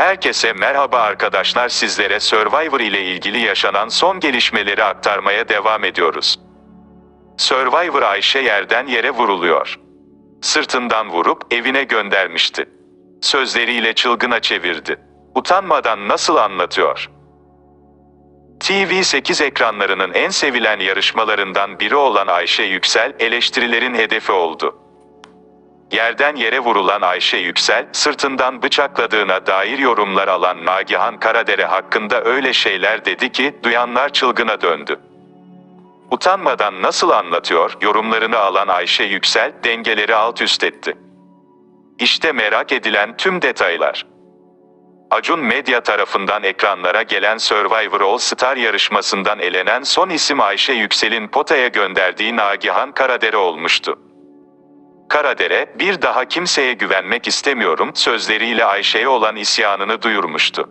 Herkese merhaba arkadaşlar sizlere Survivor ile ilgili yaşanan son gelişmeleri aktarmaya devam ediyoruz. Survivor Ayşe yerden yere vuruluyor. Sırtından vurup evine göndermişti. Sözleriyle çılgına çevirdi. Utanmadan nasıl anlatıyor? TV8 ekranlarının en sevilen yarışmalarından biri olan Ayşe Yüksel eleştirilerin hedefi oldu. Yerden yere vurulan Ayşe Yüksel, sırtından bıçakladığına dair yorumlar alan Nagihan Karadere hakkında öyle şeyler dedi ki, duyanlar çılgına döndü. Utanmadan nasıl anlatıyor, yorumlarını alan Ayşe Yüksel, dengeleri alt üst etti. İşte merak edilen tüm detaylar. Acun Medya tarafından ekranlara gelen Survivor All Star yarışmasından elenen son isim Ayşe Yüksel'in potaya gönderdiği Nagihan Karadere olmuştu. Karadere, bir daha kimseye güvenmek istemiyorum sözleriyle Ayşe'ye olan isyanını duyurmuştu.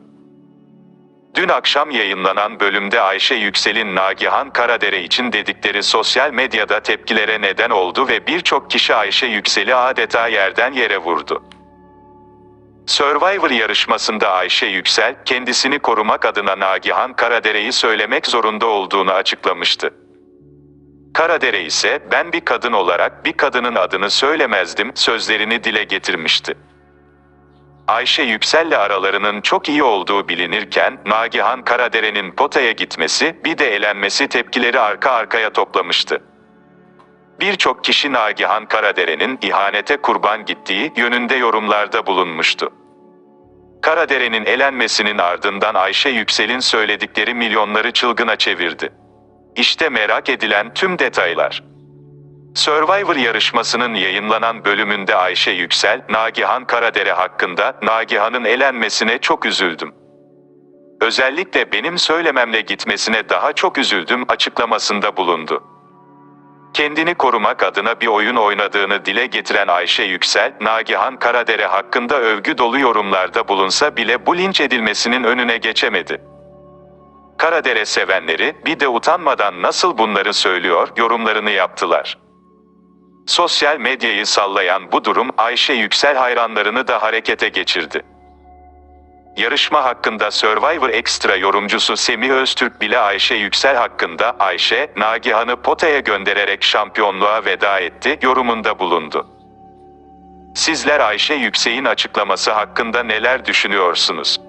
Dün akşam yayınlanan bölümde Ayşe Yüksel'in Nagihan Karadere için dedikleri sosyal medyada tepkilere neden oldu ve birçok kişi Ayşe Yüksel'i adeta yerden yere vurdu. Survivor yarışmasında Ayşe Yüksel, kendisini korumak adına Nagihan Karadere'yi söylemek zorunda olduğunu açıklamıştı. Karadere ise ben bir kadın olarak bir kadının adını söylemezdim sözlerini dile getirmişti. Ayşe Yüksel'le aralarının çok iyi olduğu bilinirken Nagihan Karadere'nin potaya gitmesi bir de elenmesi tepkileri arka arkaya toplamıştı. Birçok kişi Nagihan Karadere'nin ihanete kurban gittiği yönünde yorumlarda bulunmuştu. Karadere'nin elenmesinin ardından Ayşe Yüksel'in söyledikleri milyonları çılgına çevirdi. İşte merak edilen tüm detaylar. Survivor yarışmasının yayınlanan bölümünde Ayşe Yüksel, Nagihan Karadere hakkında Nagihan'ın elenmesine çok üzüldüm. Özellikle benim söylememle gitmesine daha çok üzüldüm açıklamasında bulundu. Kendini korumak adına bir oyun oynadığını dile getiren Ayşe Yüksel, Nagihan Karadere hakkında övgü dolu yorumlarda bulunsa bile bu linç edilmesinin önüne geçemedi. Karadere sevenleri bir de utanmadan nasıl bunları söylüyor yorumlarını yaptılar. Sosyal medyayı sallayan bu durum Ayşe Yüksel hayranlarını da harekete geçirdi. Yarışma hakkında Survivor Extra yorumcusu Semih Öztürk bile Ayşe Yüksel hakkında Ayşe, Nagihan'ı potaya göndererek şampiyonluğa veda etti yorumunda bulundu. Sizler Ayşe Yüksel'in açıklaması hakkında neler düşünüyorsunuz?